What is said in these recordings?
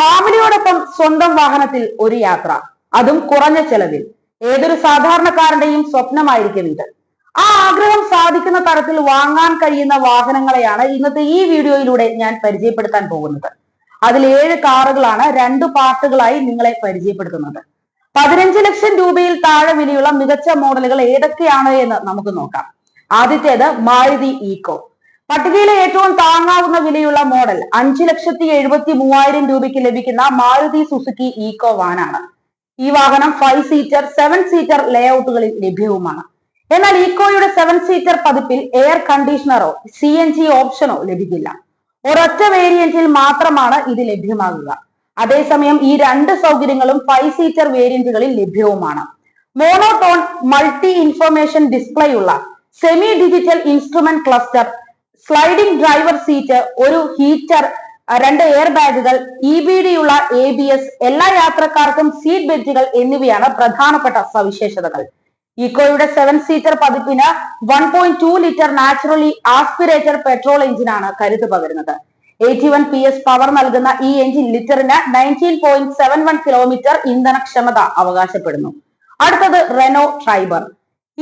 ഫാമിലിയോടൊപ്പം സ്വന്തം വാഹനത്തിൽ ഒരു യാത്ര അതും കുറഞ്ഞ ചെലവിൽ. ഏതൊരു സാധാരണക്കാരന്റെയും സ്വപ്നമായിരിക്കും ഇത്. ആ ആഗ്രഹം സാധിക്കുന്ന തരത്തിൽ വാങ്ങാൻ കഴിയുന്ന വാഹനങ്ങളെയാണ് ഇന്നത്തെ ഈ വീഡിയോയിലൂടെ ഞാൻ പരിചയപ്പെടുത്താൻ പോകുന്നത്. അതിൽ ഏഴ് കാറുകളാണ് രണ്ട് പാർട്ടുകളായി നിങ്ങളെ പരിചയപ്പെടുത്തുന്നത്. പതിനഞ്ച് ലക്ഷം രൂപയിൽ താഴെ വിലയുള്ള മികച്ച മോഡലുകൾ ഏതൊക്കെയാണ് എന്ന് നമുക്ക് നോക്കാം. ആദ്യത്തേത് മാരുതി ഈക്കോ. പട്ടികയിലെ ഏറ്റവും താങ്ങാവുന്ന വിലയുള്ള മോഡൽ അഞ്ചു ലക്ഷത്തി എഴുപത്തി മൂവായിരം രൂപയ്ക്ക് ലഭിക്കുന്ന മാരുതി സുസുക്കി ഈക്കോ വാനാണ് ഈ വാഹനം ഫൈവ് സീറ്റർ സെവൻ സീറ്റർ ലേഔട്ടുകളിൽ ലഭ്യവുമാണ്. എന്നാൽ ഈക്കോയുടെ സെവൻ സീറ്റർ പതിപ്പിൽ എയർ കണ്ടീഷണറോ സി എൻ ജി ഓപ്ഷനോ ലഭിക്കില്ല. ഒരൊറ്റ വേരിയന്റിൽ മാത്രമാണ് ഇത് ലഭ്യമാകുക. അതേസമയം ഈ രണ്ട് സൗകര്യങ്ങളും ഫൈവ് സീറ്റർ വേരിയന്റുകളിൽ ലഭ്യവുമാണ്. മോണോടോൺ മൾട്ടി ഇൻഫർമേഷൻ ഡിസ്പ്ലേ ഉള്ള semi digital instrument cluster sliding driver seat ഒരു ഹീറ്റർ രണ്ട് എയർ ബാഗുകൾ ഇ ബി ഡി ഉള്ള എ ബി എസ് എല്ലാ യാത്രക്കാർക്കും സീറ്റ് ബെൽറ്റുകൾ എന്നിവയാണ് പ്രധാനപ്പെട്ട സവിശേഷതകൾ. ഇക്കോയുടെ സെവൻ സീറ്റർ പതിപ്പിന് one point two litre naturally aspirator petrol എഞ്ചിനാണ് കരുത്ത് പകരുന്നത് eighty one P S power നൽകുന്ന ഈ എഞ്ചിൻ ലിറ്ററിന് nineteen point seven one kilometre ഇന്ധനക്ഷമത അവകാശപ്പെടുന്നു. അടുത്തത് റെനോ ട്രൈബർ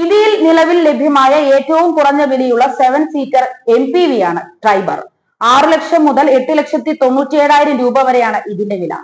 ഇന്ത്യയിൽ നിലവിൽ ലഭ്യമായ ഏറ്റവും കുറഞ്ഞ വിലയുള്ള seven seater M P V ആണ് ട്രൈബർ ആറ് ലക്ഷം മുതൽ എട്ട് ലക്ഷത്തി തൊണ്ണൂറ്റി ഏഴായിരം രൂപ വരെയാണ് ഇതിന്റെ വില.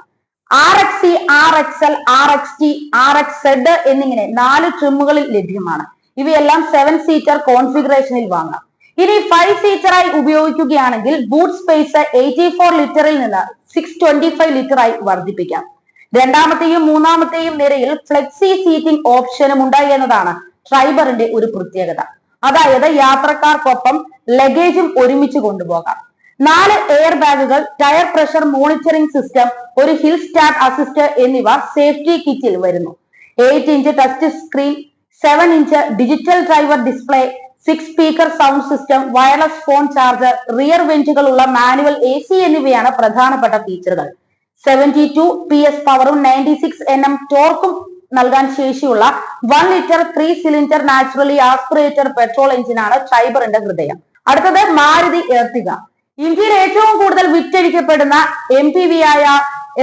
R X C R X L R X T R X Z എന്നിങ്ങനെ നാല് ട്രിമ്മുകളിൽ ലഭ്യമാണ്. ഇവയെല്ലാം സെവൻ സീറ്റർ കോൺഫിഗറേഷനിൽ വാങ്ങാം. ഇനി ഫൈവ് സീറ്ററായി ഉപയോഗിക്കുകയാണെങ്കിൽ ബൂട്ട് സ്പേസ് എയ്റ്റി ഫോർ ലിറ്ററിൽ നിന്ന് സിക്സ് ട്വന്റി ഫൈവ് ലിറ്ററായി വർദ്ധിപ്പിക്കാം. രണ്ടാമത്തെയും മൂന്നാമത്തെയും നിരയിൽ ഫ്ലെക്സി സീറ്റിംഗ് ഓപ്ഷനും ഉണ്ടായി എന്നതാണ് ട്രൈബറിന്റെ ഒരു പ്രത്യേകത. അതായത് യാത്രക്കാർക്കൊപ്പം ലഗേജും ഒരുമിച്ച് കൊണ്ടുപോകാം. നാല് എയർ ബാഗുകൾ ടയർ പ്രഷർ മോണിറ്ററിംഗ് സിസ്റ്റം ഒരു ഹിൽ സ്റ്റാർട്ട് അസിസ്റ്റ് എന്നിവ സേഫ്റ്റി കിറ്റിൽ വരുന്നു. Eight inch touch screen seven inch digital driver display six speaker sound system wireless phone charger rear വെഞ്ചുകൾ ഉള്ള മാനുവൽ എ സി എന്നിവയാണ് പ്രധാനപ്പെട്ട ഫീച്ചറുകൾ സെവന്റി ടു പി എസ് പവറും ninety six N M ടോർക്കും നൽകാൻ ശേഷിയുള്ള one litre three cylinder naturally aspirator petrol എഞ്ചിനാണ് ട്രൈബറിന്റെ ഹൃദയം. അടുത്തത് മാരുതി എർട്ടിക ഇന്ത്യയിൽ ഏറ്റവും കൂടുതൽ വിറ്റഴിക്കപ്പെടുന്ന എം പി വി ആയ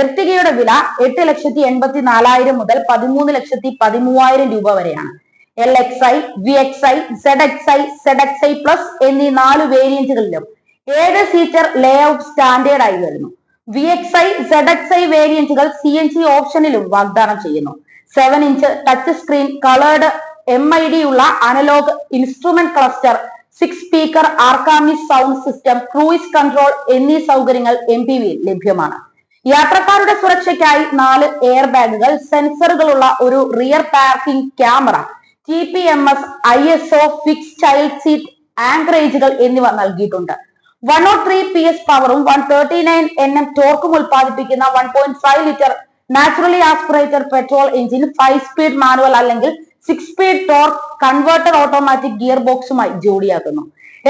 എർട്ടികയുടെ വില എട്ട് ലക്ഷത്തി എൺപത്തി നാലായിരം മുതൽ പതിമൂന്ന് ലക്ഷത്തി പതിമൂവായിരം രൂപ വരെയാണ്. L X I V X I Z X I Z X I plus എന്നീ നാല് വേരിയന്റുകളിലും ഏഴ് സീറ്റർ ലേ ഔട്ട് സ്റ്റാൻഡേർഡ് ആയി വരുന്നു. V X I Z X I വേരിയന്റുകൾ C N G ഓപ്ഷനിലും വാഗ്ദാനം ചെയ്യുന്നു. Seven inch touch screen coloured M I D ഉള്ള analogue instrument cluster six speaker Arkamys sound system cruise control എന്നീ സൗകര്യങ്ങൾ എം പി വിയിൽ ലഭ്യമാണ്. യാത്രക്കാരുടെ സുരക്ഷയ്ക്കായി നാല് എയർ ബാഗുകൾ സെൻസറുകളുള്ള ഒരു rear parking camera T P M S I S O fix child seat ആങ്കറേജുകൾ എന്നിവ നൽകിയിട്ടുണ്ട്. One O three P S പവറും one thirty nine N M ടോർക്കും ഉൽപ്പാദിപ്പിക്കുന്ന one point five litre naturally aspirator petrol engine five speed manual അല്ലെങ്കിൽ six speed torque converter automatic gear ബോക്സുമായി ജോഡിയാക്കുന്നു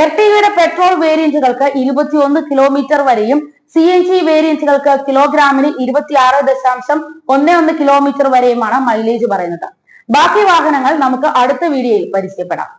എർട്ടിവയുടെ petrol വേരിയന്റുകൾക്ക് ഇരുപത്തിയൊന്ന് kilometre വരെയും സി എൻ ജി വേരിയന്റുകൾക്ക് കിലോഗ്രാമിന് ഇരുപത്തിയാറ് ദശാംശം ഒന്ന് ഒന്ന് കിലോമീറ്റർ വരെയുമാണ് മൈലേജ് പറയുന്നത്. ബാക്കി വാഹനങ്ങൾ നമുക്ക് അടുത്ത വീഡിയോയിൽ പരിചയപ്പെടാം.